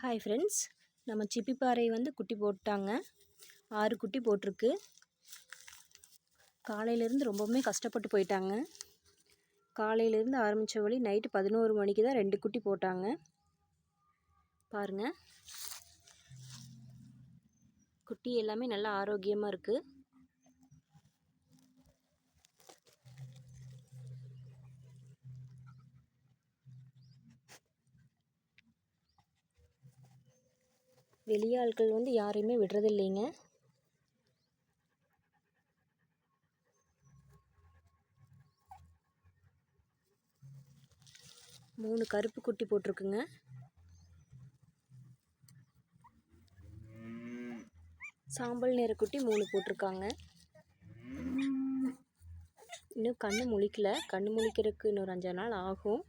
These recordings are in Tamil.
ஹாய் ஃப்ரெண்ட்ஸ் நம்ம சிப்பிப்பாறை வந்து குட்டி போட்டாங்க. ஆறு குட்டி போட்டிருக்கு. காலையிலேருந்து ரொம்பவுமே கஷ்டப்பட்டு போயிட்டாங்க. காலையிலேருந்து ஆரம்பித்த வழி நைட்டு பதினோரு மணிக்கு தான் ரெண்டு குட்டி போட்டாங்க. பாருங்கள் குட்டி எல்லாமே நல்லா ஆரோக்கியமாக இருக்குது வெளியாட்கள் வந்து யாரையுமே விடுறதில்லைங்க. மூணு கருப்பு குட்டி போட்டிருக்குங்க. சாம்பல் நிற குட்டி மூணு போட்டிருக்காங்க. இன்னும் கண்ணு முழிக்கல. கண்ணு முழிக்கிறதுக்கு இன்னொரு அஞ்சாறு நாள் ஆகும்.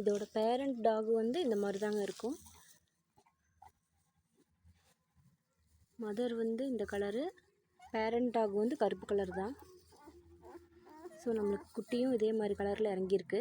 இதோட பேரண்ட் டாக் வந்து இந்த மாதிரி தாங்க இருக்கும். மதர் வந்து இந்த கலரு பேரண்ட் டாக் வந்து கருப்பு கலர் தான். ஸோ நம்மளுக்கு குட்டியும் இதே மாதிரி கலரில் இறங்கியிருக்கு.